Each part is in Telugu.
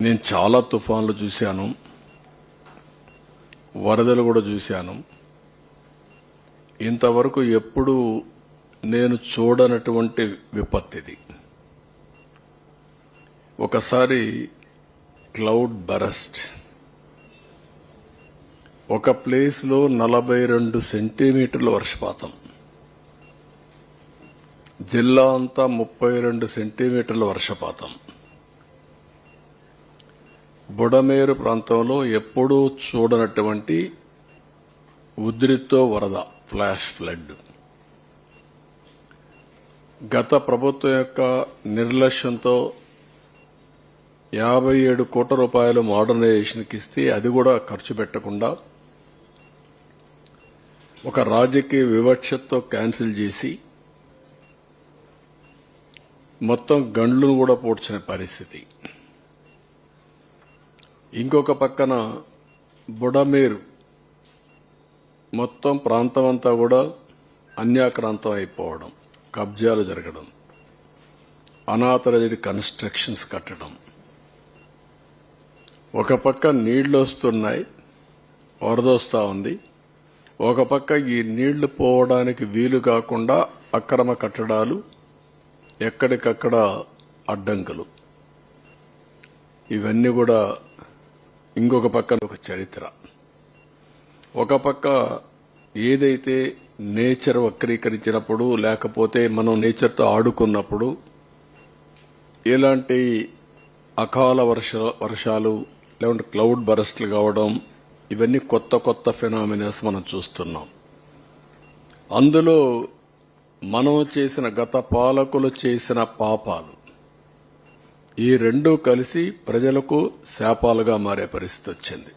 నేను చాలా తుఫాన్లు చూశాను. వరదలు కూడా చూశాను. ఇంతవరకు ఎప్పుడు నేను చూడనటువంటి విపత్తిది ఒకసారి క్లౌడ్ బరస్ట్. ఒక ప్లేస్లో నలభై రెండు సెంటీమీటర్ల వర్షపాతం. జిల్లా అంతా ముప్పై రెండు సెంటీమీటర్ల వర్షపాతం. బుడమేరు ప్రాంతంలో ఎప్పుడూ చూడనటువంటి ఉద్రిక్తో వరద ఫ్లాష్ ఫ్లడ్. గత ప్రభుత్వం యొక్క నిర్లక్ష్యంతో యాభై ఏడు కోట్ల రూపాయలు మోడర్నైజేషన్కి ఇస్తే అది కూడా ఖర్చు పెట్టకుండా ఒక రాజకీయ వివక్షతో క్యాన్సిల్ చేసి మొత్తం గండ్లను కూడా పూడ్చిన పరిస్థితి. ఇంకొక పక్కన బుడమేరు. మొత్తం ప్రాంతం అంతా కూడా అన్యాక్రాంతం అయిపోవడం కబ్జాలు జరగడం అనాథరైజ్డ్ కన్స్ట్రక్షన్స్ కట్టడం. ఒక పక్క నీళ్ళు వస్తున్నాయి వరదొస్తూ ఉంది. ఒక పక్క ఈ నీళ్ళు పోవడానికి వీలు కాకుండా అక్రమ కట్టడాలు ఎక్కడికక్కడ అడ్డంకులు. ఇవన్నీ కూడా ఇంకొక పక్క ఒక చరిత్ర. ఒక పక్క ఏదైతే నేచర్ వక్రీకరించినప్పుడు లేకపోతే మనం నేచర్తో ఆడుకున్నప్పుడు ఎలాంటి అకాల వర్ష వర్షాలు లేకుంటే క్లౌడ్ బరస్ట్లు కావడం ఇవన్నీ కొత్త కొత్త ఫినామినస్ మనం చూస్తున్నాం. అందులో మనం చేసిన గత పాలకులు చేసిన పాపాలు ఈ రెండూ కలిసి ప్రజలకు శాపాలుగా మారే పరిస్థితి వచ్చింది.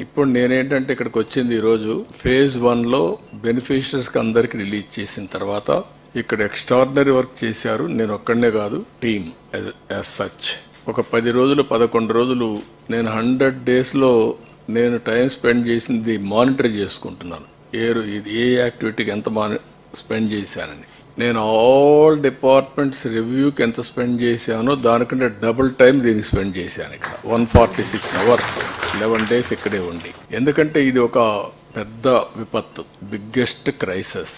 ఇప్పుడు నేనేంటంటే ఇక్కడికి వచ్చింది ఈరోజు ఫేజ్ వన్లో అందరికీ కి అందరికి రిలీజ్ చేసిన తర్వాత ఇక్కడ ఎక్స్ట్రాడినరీ వర్క్ చేశారు. నేను ఒక్కడనే కాదు టీమ్ యాజ్ సచ్ ఒక పది రోజులు పదకొండు రోజులు నేను హండ్రెడ్ డేస్లో నేను టైం స్పెండ్ చేసింది మానిటర్ చేసుకుంటున్నాను. ఏ ఇది ఏ యాక్టివిటీకి ఎంత స్పెండ్ చేశానని. నేను ఆల్ డిపార్ట్మెంట్స్ రివ్యూకి ఎంత స్పెండ్ చేశానో దానికంటే డబుల్ టైం దీనికి స్పెండ్ చేశాను ఇక్కడ. One forty six hours eleven days ఇక్కడే ఉండి. ఎందుకంటే ఇది ఒక పెద్ద విపత్తు బిగ్గెస్ట్ క్రైసిస్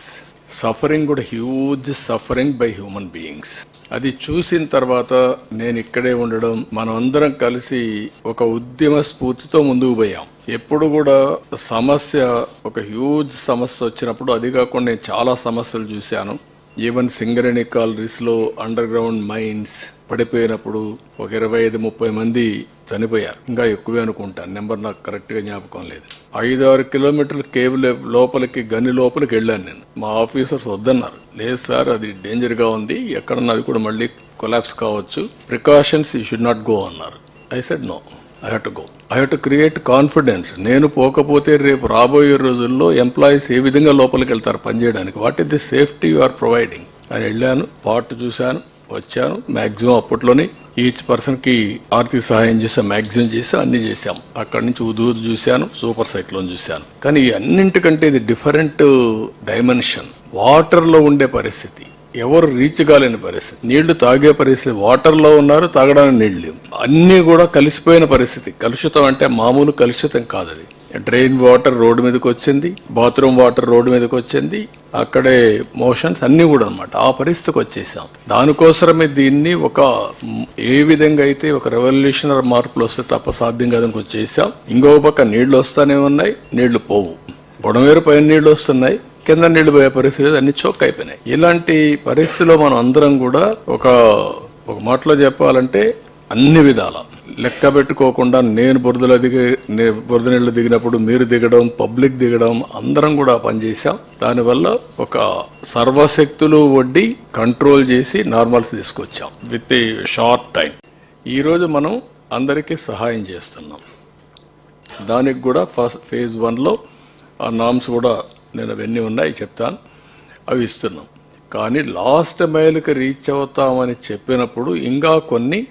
సఫరింగ్ కూడా huge suffering by human beings అది చూసిన తర్వాత నేను ఇక్కడే ఉండడం మనం అందరం కలిసి ఒక ఉద్యమ స్ఫూర్తితో ముందుకు పోయాం. ఎప్పుడు కూడా సమస్య ఒక హ్యూజ్ సమస్య వచ్చినప్పుడు అది కాకుండా నేను చాలా సమస్యలు చూశాను. ఈవెన్ సింగరేణి కాలరీస్లో అండర్ గ్రౌండ్ మైన్స్ పడిపోయినప్పుడు ఒక ఇరవై ఐదు ముప్పై మంది చనిపోయారు. ఇంకా ఎక్కువే అనుకుంటాను. నెంబర్ నాకు కరెక్ట్గా జ్ఞాపకం లేదు. ఐదు ఆరు కిలోమీటర్లు కేబుల్ లోపలికి గని లోపలికి వెళ్ళాను నేను. మా ఆఫీసర్స్ వద్దన్నారు. లేదు సార్ అది డేంజర్గా ఉంది. ఎక్కడన్నా అది కూడా మళ్ళీ కొలాప్స్ కావచ్చు. Precautions you should not go అన్నారు. I said no I have to go I have to create confidence నేను పోకపోతే రేపు రాబోయే రోజుల్లో ఎంప్లాయీస్ ఏ విధంగా లోపలికి వెళ్తారు పనిచేయడానికి what is the safety you are providing అని వెళ్ళాను పార్ట్ చూశాను వచ్చాను మ్యాక్సిమం అప్పట్లోనే ఈచ్ పర్సన్కి ఆర్థిక సహాయం చేసాం మ్యాక్సిమం చేసి అన్ని చేశాం. అక్కడి నుంచి ఉదు ఉదు చూశాను సూపర్ సైక్లోన్ చూశాను. కానీ ఈ అన్నింటికంటే ఇది డిఫరెంట్ డైమెన్షన్ వాటర్లో ఉండే పరిస్థితి. ఎవరు రీచ్ కాలేని పరిస్థితి. నీళ్ళు తాగే పరిస్థితి వాటర్లో ఉన్నారు తాగడానికి నీళ్ళు లేవు. అన్నీ కూడా కలిసిపోయిన పరిస్థితి. కలుషితం అంటే మామూలు కలుషితం కాదు అది డ్రైన్ వాటర్ రోడ్డు మీదకి వచ్చింది బాత్రూమ్ వాటర్ రోడ్డు మీదకి వచ్చింది అక్కడే మోషన్స్ అన్ని కూడా అనమాట ఆ పరిస్థితికి వచ్చేసాం. దానికోసమే దీన్ని ఒక ఏ విధంగా అయితే ఒక రెవల్యూషనరీ మార్పులు వస్తే తప్ప సాధ్యం కాదని వచ్చేసాం ఇంకో పక్క నీళ్ళు వస్తానే ఉన్నాయి నీళ్ళు పోవు. బుడమేరు పైన నీళ్ళు వస్తున్నాయి. కింద నీళ్ళు పోయే పరిస్థితి అన్ని చోక్ అయిపోయినాయి. ఇలాంటి పరిస్థితిలో మనం అందరం కూడా ఒక ఒక మాటలో చెప్పాలంటే అన్ని విధాల. లెక్క పెట్టుకోకుండా నేను బురదలో దిగి బురద నీళ్ళు దిగినప్పుడు మీరు దిగడం పబ్లిక్ దిగడం అందరం కూడా పనిచేసాం దానివల్ల ఒక సర్వశక్తులు వడ్డీ కంట్రోల్ చేసి నార్మల్స్ తీసుకొచ్చాం. విత్ ఏ షార్ట్ టైం ఈరోజు మనం అందరికీ సహాయం చేస్తున్నాం. దానికి కూడా ఫస్ట్ ఫేజ్ వన్లో ఆ నామ్స్ కూడా నేను అవన్నీ ఉన్నాయి చెప్తాను. అవి ఇస్తున్నాం. కానీ లాస్ట్ మైల్కి రీచ్ అవుతామని చెప్పినప్పుడు ఇంకా కొన్ని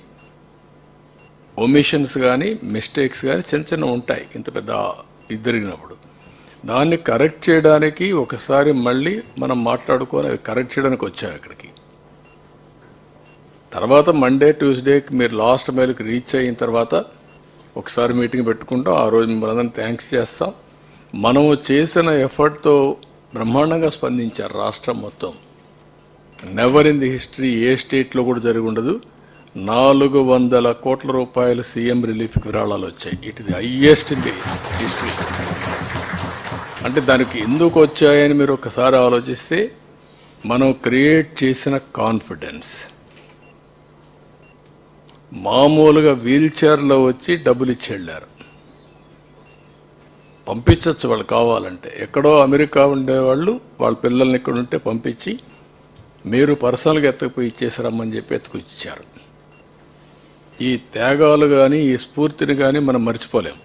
ఒమిషన్స్ కానీ మిస్టేక్స్ కానీ చిన్న చిన్న ఉంటాయి. ఇంత పెద్ద ఇది జరిగినప్పుడు దాన్ని కరెక్ట్ చేయడానికి ఒకసారి మళ్ళీ మనం మాట్లాడుకొని అవి కరెక్ట్ చేయడానికి వచ్చాం ఇక్కడికి. తర్వాత మండే ట్యూస్డేకి మీరు లాస్ట్ మైల్కి రీచ్ అయిన తర్వాత ఒకసారి మీటింగ్ పెట్టుకుంటాం. ఆ రోజు మిమ్మల్ని థ్యాంక్స్ చేస్తాం. మనము చేసిన ఎఫర్ట్తో బ్రహ్మాండంగా స్పందించారు రాష్ట్రం మొత్తం. నెవర్ ఇన్ ది హిస్టరీ ఏ స్టేట్లో కూడా జరిగి ఉండదు. నాలుగు వందల కోట్ల రూపాయలు సీఎం రిలీఫ్ విరాళాలు వచ్చాయి. ఇట్ ఇది హయ్యెస్ట్ ఇన్ ది హిస్టరీ అంటే దానికి ఎందుకు వచ్చాయని మీరు ఒకసారి ఆలోచిస్తే మనం క్రియేట్ చేసిన కాన్ఫిడెన్స్ మామూలుగా వీల్ చైర్లో వచ్చి డబ్బులు ఇచ్చి వెళ్ళారు. పంపించవచ్చు వాళ్ళు కావాలంటే. ఎక్కడో అమెరికా ఉండేవాళ్ళు వాళ్ళ పిల్లల్ని ఇక్కడ ఉంటే పంపించి మీరు పర్సనల్గా ఎత్తకపోయి ఇచ్చేసారమ్మని చెప్పి ఎత్తుకొచ్చారు ఈ త్యాగాలు కానీ ఈ స్ఫూర్తిని కానీ మనం మర్చిపోలేం.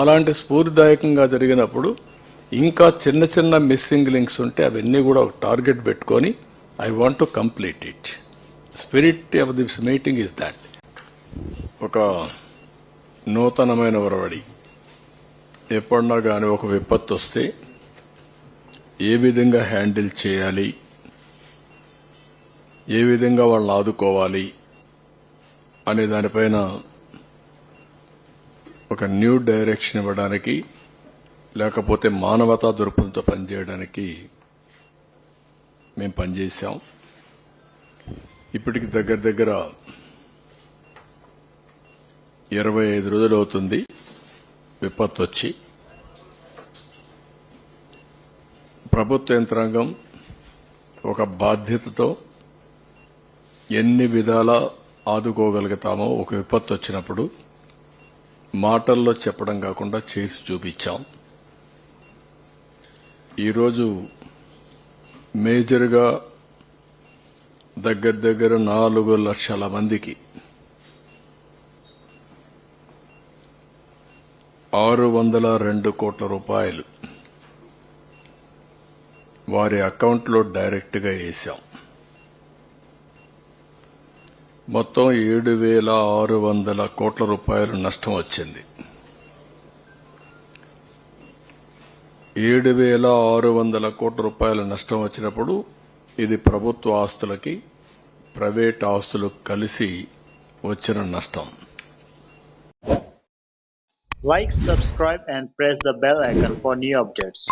అలాంటి స్ఫూర్తిదాయకంగా జరిగినప్పుడు ఇంకా చిన్న చిన్న మిస్సింగ్ లింక్స్ ఉంటే అవన్నీ కూడా ఒక టార్గెట్ పెట్టుకొని I want to complete it. Spirit of this meeting is that. ఒక నూతనమైన ఒరవడి ఎప్పుడన్నా కానీ ఒక విపత్తు వస్తే ఏ విధంగా హ్యాండిల్ చేయాలి? ఏ విధంగా వాళ్ళని ఆదుకోవాలి? అనే దానిపైన ఒక న్యూ డైరెక్షన్ ఇవ్వడానికి లేకపోతే మానవతా దృక్పథంతో పనిచేయడానికి మేము పనిచేశాం. ఇప్పటికి దగ్గర దగ్గర ఇరవై ఐదు రోజులు అవుతుంది విపత్తు వచ్చి ప్రభుత్వ యంత్రాంగం ఒక బాధ్యతతో ఎన్ని విధాల ఆదుకోగలుగుతామో ఒక విపత్తు వచ్చినప్పుడు మాటల్లో చెప్పడం కాకుండా చేసి చూపించాం. ఈరోజు మేజర్గా దగ్గర దగ్గర నాలుగు లక్షల మందికి ఆరు వందల రెండు కోట్ల రూపాయలు వారి అకౌంట్లో డైరెక్ట్గా వేశాం మొత్తం ఏడు వేల ఆరు వందల కోట్ల రూపాయలు నష్టం వచ్చింది. ఏడు వేల ఆరు వందల కోట్ల రూపాయల నష్టం వచ్చినప్పుడు ఇది ప్రభుత్వ ఆస్తులకి ప్రైవేట్ ఆస్తులు కలిసి వచ్చిన నష్టం. Like subscribe and press the bell icon for new updates